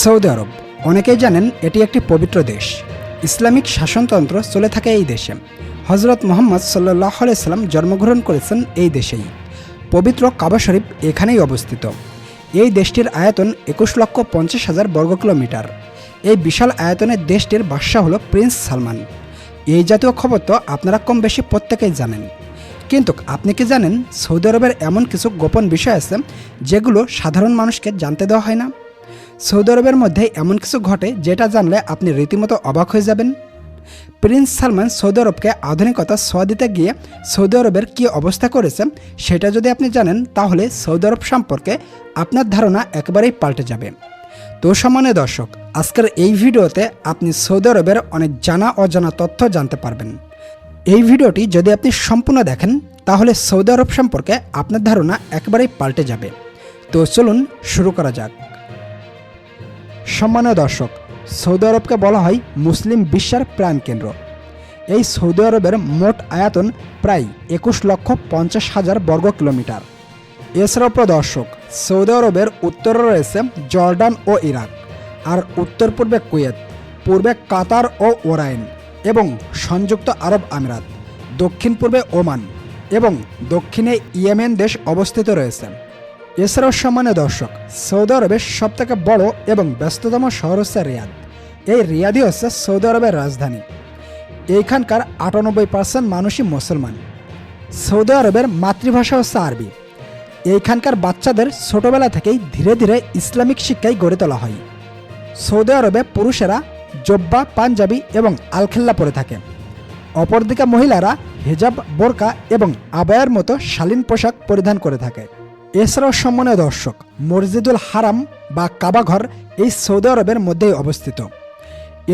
Saudi আরব। অনেকেই জানেন এটি একটি পবিত্র দেশ। ইসলামিক শাসনতন্ত্র চলে থাকে এই দেশে। হজরত মোহাম্মদ সাল্লাহ সাল্লাম জন্মগ্রহণ করেছেন এই দেশেই। পবিত্র কাবা শরীফ এখানেই অবস্থিত। এই দেশটির আয়তন একুশ লক্ষ পঞ্চাশ হাজার বর্গ কিলোমিটার। এই বিশাল আয়তনের দেশটির বাদশাহ হল প্রিন্স সালমান। এই জাতীয় খবর তো আপনারা কম বেশি প্রত্যেকেই জানেন। কিন্তু আপনি কি জানেন সৌদি আরবের এমন কিছু গোপন বিষয় আছে যেগুলো সাধারণ মানুষকে জানতে দেওয়া হয় না? সৌদি আরবের মধ্যে এমন কিছু ঘটে যেটা জানলে আপনি রীতিমতো অবাক হয়ে যাবেন। প্রিন্স সালমান সৌদি আরবকে আধুনিকতা ছোঁয়া দিতে গিয়ে সৌদি আরবের কী অবস্থা করেছে সেটা যদি আপনি জানেন, তাহলে সৌদি আরব সম্পর্কে আপনার ধারণা একেবারেই পাল্টে যাবে। তো সম্মানীয় দর্শক, আজকের এই ভিডিওতে আপনি সৌদি আরবের অনেক জানা অজানা তথ্য জানতে পারবেন। এই ভিডিওটি যদি আপনি সম্পূর্ণ দেখেন, তাহলে সৌদি আরব সম্পর্কে আপনার ধারণা একেবারেই পাল্টে যাবে। তো চলুন শুরু করা যাক। সম্মানীয় দর্শক, সৌদি আরবকে বলা হয় মুসলিম বিশ্বের প্রাণকেন্দ্র এই সৌদি আরবের মোট আয়তন প্রায় একুশ লক্ষ পঞ্চাশ হাজার বর্গ কিলোমিটার। এছাড়াও প্রিয় দর্শক, সৌদি আরবের উত্তরে রয়েছে জর্ডান ও ইরাক, আর উত্তর পূর্বে কুয়েত, পূর্বে কাতার ও ওরাইন এবং সংযুক্ত আরব আমিরাত, দক্ষিণ পূর্বে ওমান এবং দক্ষিণে ইয়েমেন দেশ অবস্থিত রয়েছে। এছাড়াও সম্মানীয় দর্শক, সৌদি আরবের সবথেকে বড় এবং ব্যস্ততম শহর হচ্ছে রিয়াদ। এই রিয়াদই হচ্ছে সৌদি আরবের রাজধানী। এইখানকার আটানব্বই পার্সেন্ট মানুষই মুসলমান। সৌদি আরবের মাতৃভাষা হচ্ছে আরবি। এইখানকার বাচ্চাদের ছোটবেলা থেকেই ধীরে ধীরে ইসলামিক শিক্ষায় গড়ে তোলা হয়। সৌদি আরবে পুরুষেরা জব্বা, পাঞ্জাবি এবং আলখেল্লা পরে থাকে। অপরদিকে মহিলারা হেজাব, বোরকা এবং আবায়ার মতো শালীন পোশাক পরিধান করে থাকে। এছাড়াও সম্মানীয় দর্শক, মসজিদুল হারাম বা কাবাঘর এই সৌদি আরবের মধ্যেই অবস্থিত।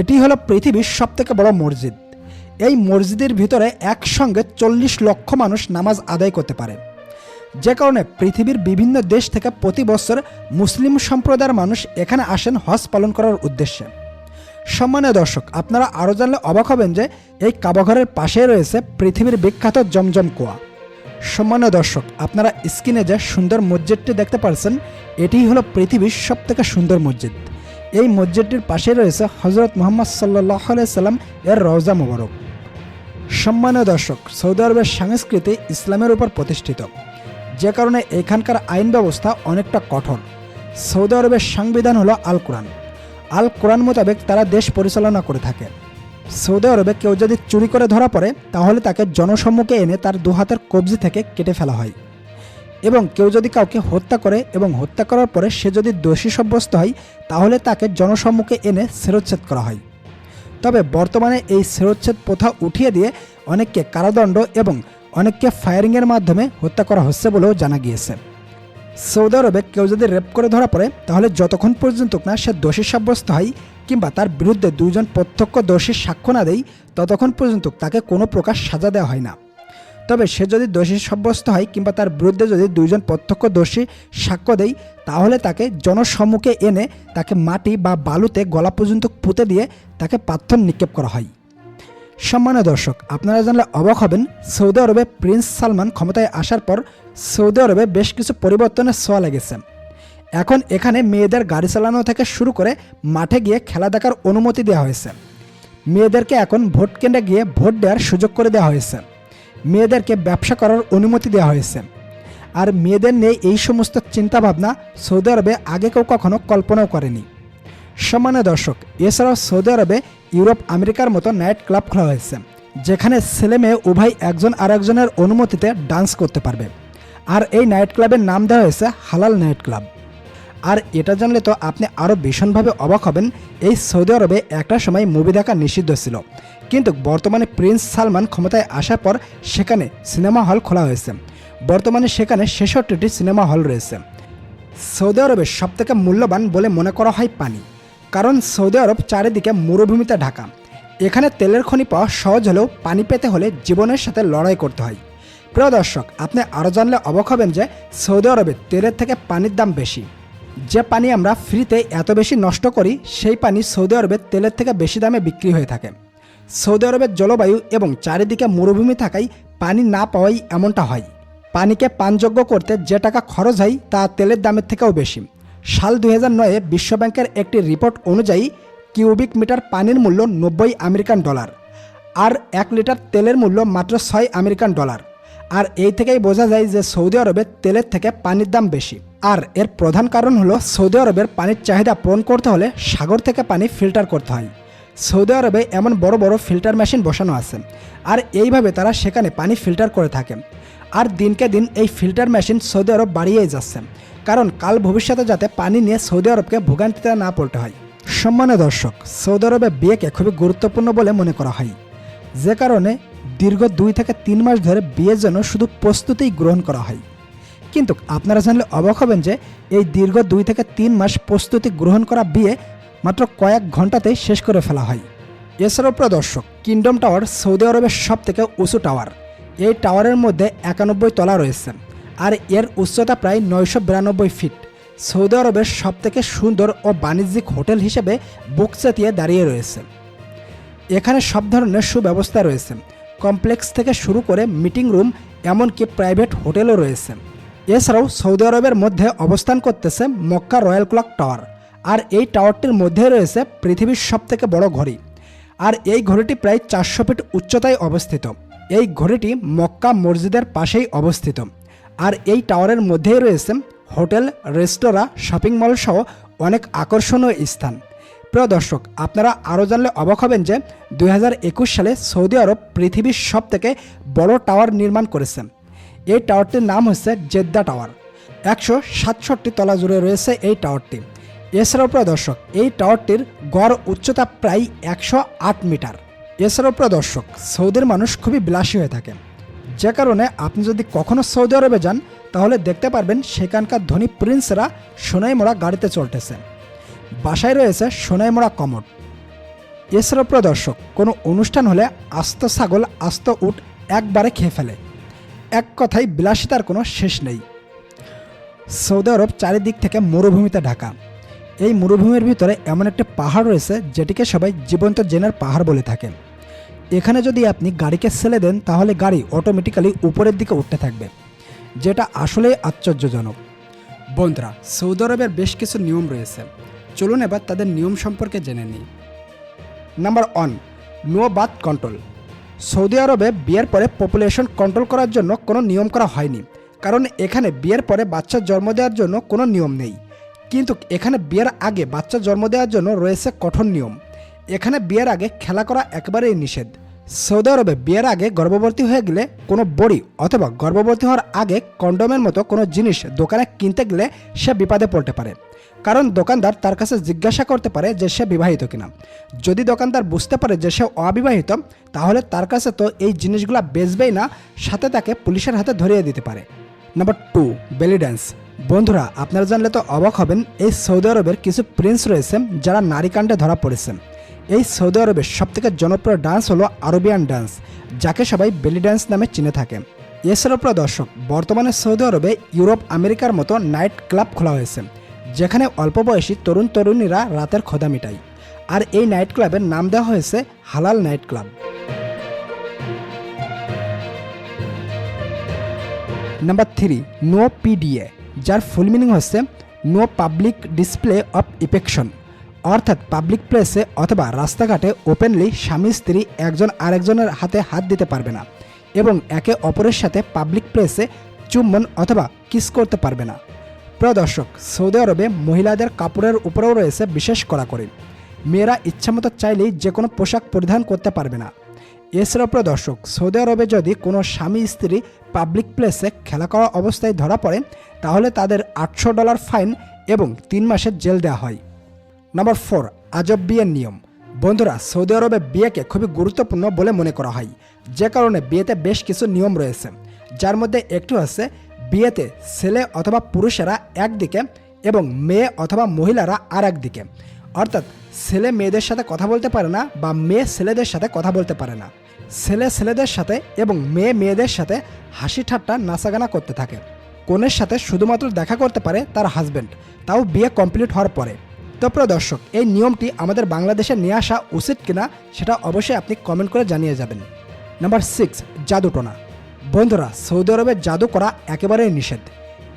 এটি হলো পৃথিবীর সবথেকে বড় মসজিদ। এই মসজিদের ভিতরে একসঙ্গে চল্লিশ লক্ষ মানুষ নামাজ আদায় করতে পারে। যে কারণে পৃথিবীর বিভিন্ন দেশ থেকে প্রতি বছর মুসলিম সম্প্রদায়ের মানুষ এখানে আসেন হজ পালন করার উদ্দেশ্যে। সম্মানীয় দর্শক, আপনারা আরও জানলে অবাক হবেন যে এই কাবাঘরের পাশেই রয়েছে পৃথিবীর বিখ্যাত জমজম কুয়া। সম্মানীয় দর্শক, আপনারা স্ক্রিনে যে সুন্দর মসজিদটি দেখতে পাচ্ছেন এটিই হলো পৃথিবীর সবথেকে সুন্দর মসজিদ। এই মসজিদটির পাশে রয়েছে হজরত মোহাম্মদ সাল্লাহ সাল্লাম এর রওজা মোবারক। সম্মানীয় দর্শক, সৌদি আরবের সংস্কৃতি ইসলামের উপর প্রতিষ্ঠিত। যে কারণে এখানকার আইন ব্যবস্থা অনেকটা কঠোর। সৌদি আরবের সংবিধান হলো আল কোরআন আল কোরআন মোতাবেক তারা দেশ পরিচালনা করে থাকে। সৌদি আরবে কেউ যদি চুরি করে ধরা পড়ে, তাহলে তাকে জনসম্মুখে এনে তার দু হাতের কবজি থেকে কেটে ফেলা হয়। এবং কেউ যদি কাউকে হত্যা করে এবং হত্যা করার পরে সে যদি দোষী সাব্যস্ত হয়, তাহলে তাকে জনসম্মুখে এনে শিরোচ্ছেদ করা হয়। তবে বর্তমানে এই শিরোচ্ছেদ প্রথা উঠিয়ে দিয়ে অনেককে কারাদণ্ড এবং অনেককে ফায়ারিংয়ের মাধ্যমে হত্যা করা হচ্ছে বলেও জানা গিয়েছে। সৌদি আরবে কেউ যদি রেপ করে ধরা পড়ে, তাহলে যতক্ষণ পর্যন্ত না সে দোষী সাব্যস্ত হয় কিংবা তার বিরুদ্ধে দুইজন প্রত্যক্ষ দোষীর সাক্ষ্য না দেয়, ততক্ষণ পর্যন্ত তাকে কোনো প্রকার সাজা দেওয়া হয় না। তবে সে যদি দোষী সাব্যস্ত হয় কিংবা তার বিরুদ্ধে যদি দুইজন প্রত্যক্ষ দোষী সাক্ষ্য দেয়, তাহলে তাকে জনসম্মুখে এনে তাকে মাটি বা বালুতে গলা পর্যন্ত পুঁতে দিয়ে তাকে পাথর নিক্ষেপ করা হয়। সম্মানীয় দর্শক, আপনারা জানলে অবাক হবেন, সৌদি আরবে প্রিন্স সালমান ক্ষমতায় আসার পর সৌদি আরবে বেশ কিছু পরিবর্তনের ছোঁয়া লেগেছে। এখন এখানে মেয়েদের গাড়ি চালানো থেকে শুরু করে মাঠে গিয়ে খেলা দেখার অনুমতি দেওয়া হয়েছে। মেয়েদেরকে এখন ভোট কেন্দ্রে গিয়ে ভোট দেওয়ার সুযোগ করে দেওয়া হয়েছে। মেয়েদেরকে ব্যবসা করার অনুমতি দেওয়া হয়েছে। আর মেয়েদের নিয়ে এই সমস্ত চিন্তাভাবনা সৌদি আরবে আগে কেউ কখনো কল্পনাও করেনি। সম্মানীয় দর্শক, এছাড়াও সৌদি আরবে ইউরোপ আমেরিকার মতো নাইট ক্লাব খোলা হয়েছে, যেখানে ছেলে মেয়ে উভয় একজন আরেকজনের অনুমতিতে ডান্স করতে পারবে। আর এই নাইট ক্লাবের নাম দেওয়া হয়েছে হালাল নাইট ক্লাব। আর এটা জানলে তো আপনি আরও ভীষণভাবে অবাক হবেন, এই সৌদি আরবে একটা সময় মুভি দেখা নিষিদ্ধ ছিল। কিন্তু বর্তমানে প্রিন্স সালমান ক্ষমতায় আসার পর সেখানে সিনেমা হল খোলা হয়েছে। বর্তমানে সেখানে ছেষট্টিটি সিনেমা হল রয়েছে। সৌদি আরবের সবথেকে মূল্যবান বলে মনে করা হয় পানি। কারণ সৌদি আরব চারিদিকে মরুভূমিতে ঢাকা। এখানে তেলের খনি পাওয়া সহজ হলেও পানি পেতে হলে জীবনের সাথে লড়াই করতে হয়। প্রিয় দর্শক, আপনি আরও জানলে অবাক হবেন যে সৌদি আরবে তেলের থেকে পানির দাম বেশি। যে পানি আমরা ফ্রিতে এত বেশি নষ্ট করি, সেই পানি সৌদি আরবে তেলের থেকে বেশি দামে বিক্রি হয়ে থাকে। সৌদি আরবের জলবায়ু এবং চারিদিকে মরুভূমি থাকায় পানি না পাওয়াই এমনটা হয়। পানিকে পানযোগ্য করতে যে টাকা খরচ হয়, তা তেলের দামের থেকেও বেশি। সাল দুই হাজার নয়ে বিশ্বব্যাংকের একটি রিপোর্ট অনুযায়ী কিউবিক মিটার পানির মূল্য নব্বই আমেরিকান ডলার আর এক লিটার তেলের মূল্য মাত্র ছয় আমেরিকান ডলার। আর এই থেকেই বোঝা যায় যে সৌদি আরবে তেলের থেকে পানির দাম বেশি। আর এর প্রধান কারণ হলো সৌদি আরবের পানির চাহিদা পূরণ করতে হলে সাগর থেকে পানি ফিল্টার করতে হয়। সৌদি আরবে এমন বড় বড় ফিল্টার মেশিন বসানো আছে। আর এইভাবে তারা সেখানে পানি ফিল্টার করে থাকে। আর দিনকে দিন এই ফিল্টার মেশিন সৌদি আরব বাড়িয়েই যাচ্ছে। কারণ কাল ভবিষ্যতে যাতে পানি নিয়ে সৌদি আরবকে ভোগান্তিতে না পড়তে হয়। সম্মানীয় দর্শক, সৌদি আরবে বিয়েকে খুবই গুরুত্বপূর্ণ বলে মনে করা হয়। যে কারণে দীর্ঘ দুই থেকে তিন মাস ধরে বিয়ের জন্য শুধু প্রস্তুতিই গ্রহণ করা হয়। কিন্তু আপনারা জানলে অবাক হবেন যে এই দীর্ঘ দুই থেকে তিন মাস প্রস্তুতি গ্রহণ করা বিয়ে মাত্র কয়েক ঘন্টাতেই শেষ করে ফেলা হয়। এছাড়াও প্রিয় দর্শক কিংডম টাওয়ার সৌদি আরবের সব থেকে উঁচু টাওয়ার এই টাওয়ারের মধ্যে একানব্বই তলা রয়েছে। আর এর উচ্চতা প্রায় নয়শো বিরানব্বই ফিট। সৌদি আরবের সব থেকে সুন্দর ও বাণিজ্যিক হোটেল হিসেবে বুক চাতিয়ে দাঁড়িয়ে রয়েছে। এখানে সব ধরনের সুব্যবস্থা রয়েছে। কমপ্লেক্স থেকে শুরু করে মিটিং রুম, এমনকি প্রাইভেট হোটেলও রয়েছে। এছাড়াও সৌদি আরবের মধ্যে অবস্থান করতেছে মক্কা রয়্যাল ক্লক টাওয়ার। আর এই টাওয়ারটির মধ্যে রয়েছে পৃথিবীর সবথেকে বড় ঘড়ি। আর এই ঘড়িটি প্রায় চারশো ফিট উচ্চতায় অবস্থিত। এই ঘড়িটি মক্কা মসজিদের পাশেই অবস্থিত। আর এই টাওয়ারের মধ্যেই রয়েছে হোটেল, রেস্তোরাঁ, শপিং মল সহ অনেক আকর্ষণীয় স্থান। প্রিয় দর্শক, আপনারা আরও জানলে অবাক হবেন যে দু হাজার একুশ সালে সৌদি আরব পৃথিবীর সব থেকে বড় টাওয়ার নির্মাণ করেছে। এই টাওয়ারটির নাম হচ্ছে জেদ্দা টাওয়ার। একশো সাতষট্টি তলা জুড়ে রয়েছে এই টাওয়ারটি। এছাড়াও প্রিয় দর্শক, এই টাওয়ারটির গড় উচ্চতা প্রায় একশো আট মিটার। এছাড়াও প্রিয় দর্শক, সৌদির মানুষ খুবই বিলাসী হয়ে থাকে। যে কারণে আপনি যদি কখনো সৌদি আরবে যান, তাহলে দেখতে পারবেন সেখানকার ধনী প্রিন্সরা সোনাই মোড়া গাড়িতে চলতেছে। বাসায় রয়েছে সোনাই মোড়া কমট এছাড়াও প্রিয় দর্শক, কোনো অনুষ্ঠান হলে আস্ত ছাগল, আস্ত উট একবারে খেয়ে ফেলে। এক কথায় বিলাসিতার কোনো শেষ নেই। সৌদি আরব চারিদিক থেকে মরুভূমিতে ঢাকা। এই মরুভূমির ভিতরে এমন একটি পাহাড় রয়েছে, যেটিকে সবাই জীবন্ত জেনের পাহাড় বলে থাকেন এখানে যদি আপনি গাড়িকে ছেলে দেন, তাহলে গাড়ি অটোমেটিক্যালি উপরের দিকে উঠতে থাকবে, যেটা আসলেই আশ্চর্যজনক। বন্ধুরা, সৌদি আরবের বেশ কিছু নিয়ম রয়েছে। চলুন এবার তাদের নিয়ম সম্পর্কে জেনে নিই। Number one no birth control Saudi আরবে বিয়ের পরে পপুলেশন কন্ট্রোল করার জন্য কোনো নিয়ম করা হয়নি, কারণ এখানে বিয়ের পরে বাচ্চা জন্ম দেওয়ার জন্য কোনো নিয়ম নেই। কিন্তু এখানে বিয়ের আগে বাচ্চা জন্ম দেওয়ার জন্য রয়েছে কঠোর নিয়ম। এখানে বিয়ের আগে খেলা করা একেবারেই নিষেধ। সৌদি আরবে বিয়ের আগে গর্ভবতী হয়ে গেলে কোনো বড়ি অথবা গর্ভবতী হওয়ার আগে কন্ডোমের মতো কোনো জিনিস দোকানে কিনতে গেলে সে বিপদে পড়তে পারে। কারণ দোকানদার তার কাছে জিজ্ঞাসা করতে পারে যে সে বিবাহিত কিনা। যদি দোকানদার বুঝতে পারে যে সে অবিবাহিত, তাহলে তার কাছে তো এই জিনিসগুলো বেচবেই না, সাথে তাকে পুলিশের হাতে ধরিয়ে দিতে পারে। Number two, belly dance. বন্ধুরা, আপনারা জানলে তো অবাক হবেন, এই সৌদি আরবের কিছু প্রিন্স রয়েছে যারা নারী নারীকাণ্ডে ধরা পড়েছেন। এই সৌদি আরবের সবথেকে জনপ্রিয় ডান্স হলো আরবিয়ান ডান্স যাকে সবাই বেলি ডান্স নামে চিনে থাকে। এছাড়াও প্রিয় দর্শক, বর্তমানে সৌদি আরবে ইউরোপ, আমেরিকার মতো নাইট ক্লাব খোলা হয়েছে, যেখানে অল্প বয়সী তরুণ তরুণীরা রাতের খোদা মিটায়। আর এই নাইট ক্লাবের নাম দেওয়া হয়েছে হালাল night club number three no PDA যার ফুল মিনিং হচ্ছে no public display of affection অর্থাৎ পাবলিক প্লেসে অথবা রাস্তাঘাটে ওপেনলি স্বামী, স্ত্রী, একজন আরেকজনের হাতে হাত দিতে পারবে না এবং একে অপরের সাথে পাবলিক প্লেসে চুম্বন অথবা কিস করতে পারবে না। প্রিয় দর্শক, সৌদি আরবে মহিলাদের কাপড়ের উপরেও রয়েছে বিশেষ কড়াকড়ি। মেয়েরা ইচ্ছামতো চাইলেই যে কোনো পোশাক পরিধান করতে পারবে না। এছাড়াও প্রিয় দর্শক, সৌদি আরবে যদি কোনো স্বামী, স্ত্রী পাবলিক প্লেসে খেলা করা অবস্থায় ধরা পড়ে, তাহলে তাদের আটশো ডলার ফাইন এবং তিন মাসের জেল দেওয়া হয়। নাম্বার ফোর আজব বিয়ের নিয়ম। বন্ধুরা, সৌদি আরবে বিয়েকে খুবই গুরুত্বপূর্ণ বলে মনে করা হয়। যে কারণে বিয়েতে বেশ কিছু নিয়ম রয়েছে। যার মধ্যে একটি হচ্ছে বিয়েতে ছেলে অথবা পুরুষেরা একদিকে এবং মেয়ে অথবা মহিলারা আর একদিকে অর্থাৎ ছেলে মেয়েদের সাথে কথা বলতে পারে না বা মেয়ে ছেলেদের সাথে কথা বলতে পারে না। ছেলে ছেলেদের সাথে এবং মেয়ে মেয়েদের সাথে হাসি ঠাট্টা, নাচাগানা করতে থাকে। কনের সাথে শুধুমাত্র দেখা করতে পারে তার হাজব্যান্ড তাও বিয়ে কমপ্লিট হওয়ার পরে। তো দর্শক, এই নিয়মটি আমাদের বাংলাদেশে নিয়ে আসা উচিত কিনা সেটা অবশ্যই আপনি কমেন্ট করে জানিয়ে যাবেন। নাম্বার সিক্স জাদুটোনা বন্ধুরা, সৌদি আরবে জাদু করা একেবারেই নিষেধ।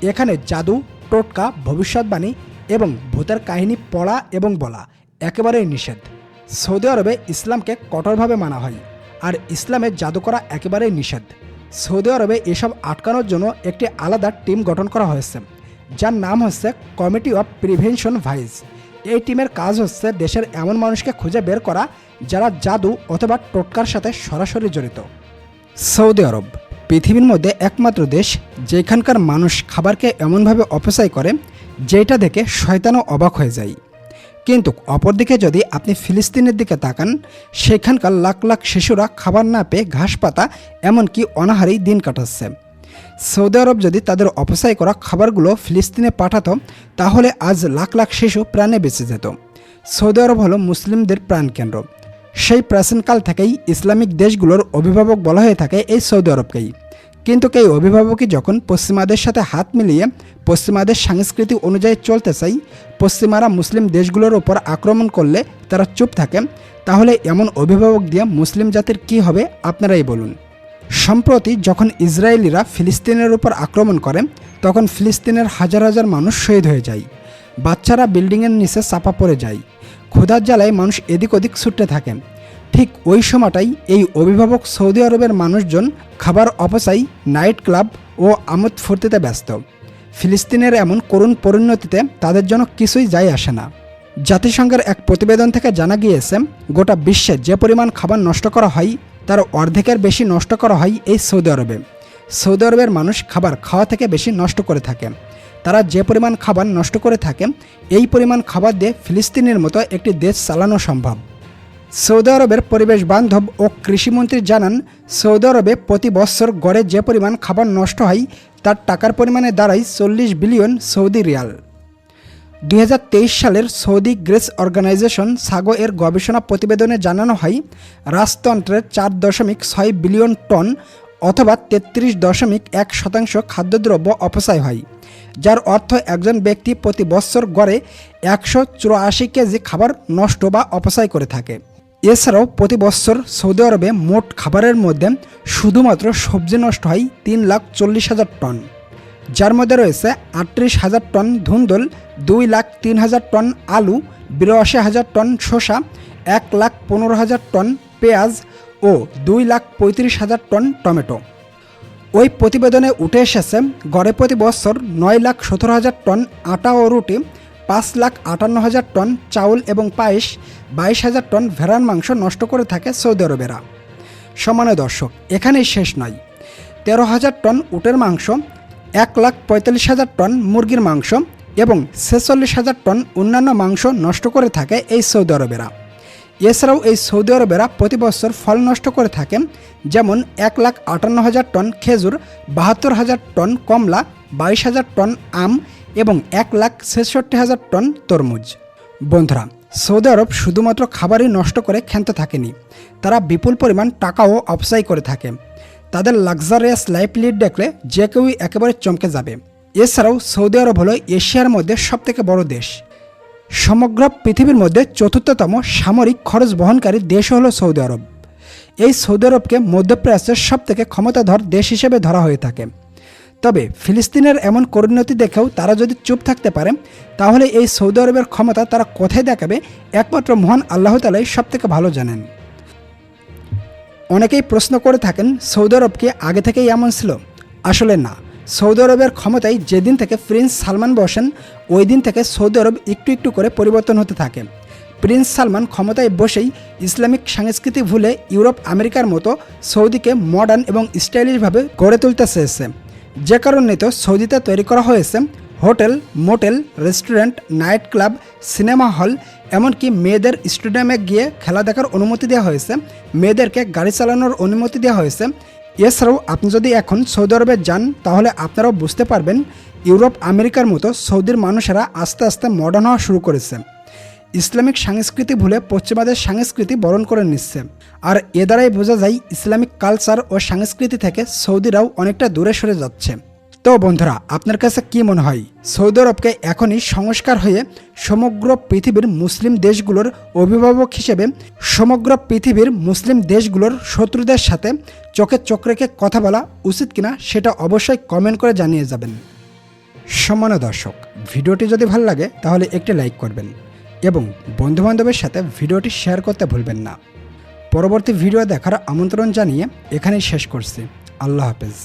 এখানে জাদু, টোটকা, ভবিষ্যৎবাণী এবং ভূতের কাহিনী পড়া এবং বলা একেবারেই নিষেধ। সৌদি আরবে ইসলামকে কঠোরভাবে মানা হয় আর ইসলামে জাদু করা একেবারেই নিষেধ। সৌদি আরবে এসব আটকানোর জন্য একটি আলাদা টিম গঠন করা হয়েছে, যার নাম হচ্ছে কমিটি অফ প্রিভেনশন ভাইস এই টিমের কাজ হচ্ছে দেশের এমন মানুষকে খুঁজে বের করা যারা জাদু অথবা টোটকার সাথে সরাসরি জড়িত। সৌদি আরব, পৃথিবীর মধ্যে একমাত্র দেশ যেখানকার মানুষ খাবারকে এমনভাবে অপচয় করে যেটা দেখে শয়তানও অবাক হয়ে যায়। কিন্তু অপরদিকে যদি আপনি ফিলিস্তিনের দিকে তাকান, সেখানকার লাখ লাখ শিশুরা খাবার না পেয়ে ঘাস পাতা এমনকি অনাহারেই দিন কাটাচ্ছে। সৌদি আরব যদি তাদের অপচয় করা খাবারগুলো ফিলিস্তিনে পাঠাতো, তাহলে আজ লাখ লাখ শিশু প্রাণে বেঁচে যেত। সৌদি আরব হলো মুসলিমদের প্রাণকেন্দ্র সেই প্রাচীনকাল থেকেই ইসলামিক দেশগুলোর অভিভাবক বলা হয়ে থাকে এই সৌদি আরবকেই। কিন্তু এই অভিভাবকই যখন পশ্চিমাদের সাথে হাত মিলিয়ে পশ্চিমাদের সংস্কৃতি অনুযায়ী চলতে চাই পশ্চিমারা মুসলিম দেশগুলোর ওপর আক্রমণ করলে তারা চুপ থাকে, তাহলে এমন অভিভাবক দিয়ে মুসলিম জাতির কি হবে? আপনারাই বলুন। সম্প্রতি যখন ইসরায়েলিরা ফিলিস্তিনের উপর আক্রমণ করে, তখন ফিলিস্তিনের হাজার হাজার মানুষ শহীদ হয়ে যায়। বাচ্চারা বিল্ডিংয়ের নিচে চাপা পড়ে যায়। ক্ষুধার জ্বালায় মানুষ এদিক ওদিক ছুটতে থাকে। ঠিক ওই সময়টাই এই অভিভাবক সৌদি আরবের মানুষজন খাবার অপচয়, নাইট ক্লাব ও আমোদ ফুর্তিতে ব্যস্ত। ফিলিস্তিনের এমন করুণ পরিণতিতে তাদের জন্য কিছুই যায় আসে না। জাতিসংঘের এক প্রতিবেদন থেকে জানা গিয়েছে, গোটা বিশ্বে যে পরিমাণ খাবার নষ্ট করা হয় তার অর্ধেকের বেশি নষ্ট করা হয় এই সৌদি আরবে। সৌদি আরবের মানুষ খাবার খাওয়া থেকে বেশি নষ্ট করে থাকে। তারা যে পরিমাণ খাবার নষ্ট করে থাকে, এই পরিমাণ খাবার দিয়ে ফিলিস্তিনের মতো একটি দেশ চালানো সম্ভব। সৌদি আরবের পরিবেশ বান্ধব ও কৃষিমন্ত্রী জানান, সৌদি আরবে প্রতি বছর গড়ে যে পরিমাণ খাবার নষ্ট হয়, তার টাকার পরিমাণে দাঁড়ায় চল্লিশ বিলিয়ন সৌদি রিয়াল। দু হাজার তেইশ সালের সৌদি গ্রেস অর্গানাইজেশন সাগো এর গবেষণা প্রতিবেদনে জানানো হয়, রাজতন্ত্রের চার দশমিক ছয় বিলিয়ন টন অথবা তেত্রিশ দশমিক এক শতাংশ খাদ্যদ্রব্য অপচয় হয়, যার অর্থ একজন ব্যক্তি প্রতি বছর গড়ে একশো চুরাশি কেজি খাবার নষ্ট বা অপচয় করে থাকে। এছাড়াও প্রতি বছর সৌদি আরবে মোট খাবারের মধ্যে শুধুমাত্র সবজি নষ্ট হয় তিন লাখ চল্লিশ হাজার টন। যার মধ্যে রয়েছে আটত্রিশ হাজার টন ধুন্দল, দুই লাখ তিন হাজার টন আলু, বিরাশি হাজার টন শসা, এক লাখ পনেরো হাজার টন পেঁয়াজ ও দুই লাখ পঁয়ত্রিশ হাজার টন টমেটো। ওই প্রতিবেদনে উঠে এসেছে, গড়ে প্রতি বছর নয় লাখ সতেরো হাজার টন আটা ও রুটি, পাঁচ লাখ আটান্ন হাজার টন চাউল এবং পায়েস, বাইশ হাজার টন ভেড়ার মাংস নষ্ট করে থাকে সৌদি আরবেরা। সমানে দর্শক, এখানেই শেষ নয়। তেরো হাজার টন উটের মাংস এক লাখ পঁয়তাল্লিশ হাজার টন মুরগির মাংস এবং ছেচল্লিশ হাজার টন অন্যান্য মাংস নষ্ট করে থাকে এই সৌদি আরবেরা। এছাড়াও এই সৌদি আরবেরা প্রতি বছর ফল নষ্ট করে থাকেন, যেমন এক লাখ আটান্ন হাজার টন খেজুর, বাহাত্তর হাজার টন কমলা, বাইশ হাজার টন আম এবং এক লাখ ছেষট্টি হাজার টন তরমুজ। বন্ধুরা, সৌদি আরব শুধুমাত্র খাবারই নষ্ট করে খেতে থাকেনি, তারা বিপুল পরিমাণ টাকাও অপচয় করে থাকে। তাদের লাক্সারিয়াস লাইফ লিড দেখলে যে কেউই একেবারে চমকে যাবে। এছাড়াও সৌদি আরব হলো এশিয়ার মধ্যে সবথেকে বড় দেশ। সমগ্র পৃথিবীর মধ্যে চতুর্থতম সামরিক খরচ বহনকারী দেশ হলো সৌদি আরব। এই সৌদি আরবকে মধ্যপ্রাচ্যের সবথেকে ক্ষমতাধর দেশ হিসেবে ধরা হয়ে থাকে। তবে ফিলিস্তিনের এমন পরিণতি দেখেও তারা যদি চুপ থাকতে পারে, তাহলে এই সৌদি আরবের ক্ষমতা তারা কোথায় দেখাবে, একমাত্র মহান আল্লাহ তালাই সব থেকে ভালো জানেন। অনেকেই প্রশ্ন করে থাকেন সৌদি আরব কি আগে থেকেই এমন ছিল। আসলে না। সৌদি আরবের ক্ষমতায় যেদিন থেকে প্রিন্স সালমান বসেন, ওই দিন থেকে সৌদি আরব একটু একটু করে পরিবর্তন হতে থাকে। প্রিন্স সালমান ক্ষমতায় বসেই ইসলামিক সংস্কৃতি ভুলে ইউরোপ, আমেরিকার মতো সৌদিকে মডার্ন এবং স্টাইলিশভাবে গড়ে তুলতে চেয়েছে। যে কারণে তো সৌদিতে তৈরি করা হয়েছে hotel, motel, restaurant, night club, cinema hall, এমনকি মেয়েদের স্টেডিয়ামে গিয়ে খেলা দেখার অনুমতি দেওয়া হয়েছে। মেয়েদেরকে গাড়ি চালানোর অনুমতি দেওয়া হয়েছে। এছাড়াও আপনি যদি এখন সৌদি আরবে যান, তাহলে আপনারাও বুঝতে পারবেন, ইউরোপ, আমেরিকার মতো সৌদির মানুষেরা আস্তে আস্তে মডার্ন হওয়া শুরু করেছে। ইসলামিক সংস্কৃতি ভুলে পশ্চিমাদের সংস্কৃতি বরণ করে নিচ্ছে। আর এ দ্বারাই বোঝা যায়, ইসলামিক কালচার ও সংস্কৃতি থেকে সৌদিরাও অনেকটা দূরে সরে যাচ্ছে। তো বন্ধুরা, আপনার কাছে কি মনে হয়? সৌদি আরবকে এখনই সংস্কার হয়ে সমগ্র পৃথিবীর মুসলিম দেশগুলোর অভিভাবক হিসেবে সমগ্র পৃথিবীর মুসলিম দেশগুলোর শত্রুদের সাথে চোখে চোখ রেখে কথা বলা উচিত কিনা সেটা অবশ্যই কমেন্ট করে জানিয়ে যাবেন। সমান দর্শক, ভিডিওটি যদি ভালো লাগে তাহলে একটি লাইক করবেন এবং বন্ধুবান্ধবের সাথে ভিডিওটি শেয়ার করতে ভুলবেন না। পরবর্তী ভিডিও দেখার আমন্ত্রণ জানিয়ে এখানেই শেষ করছি। আল্লাহ হাফেজ।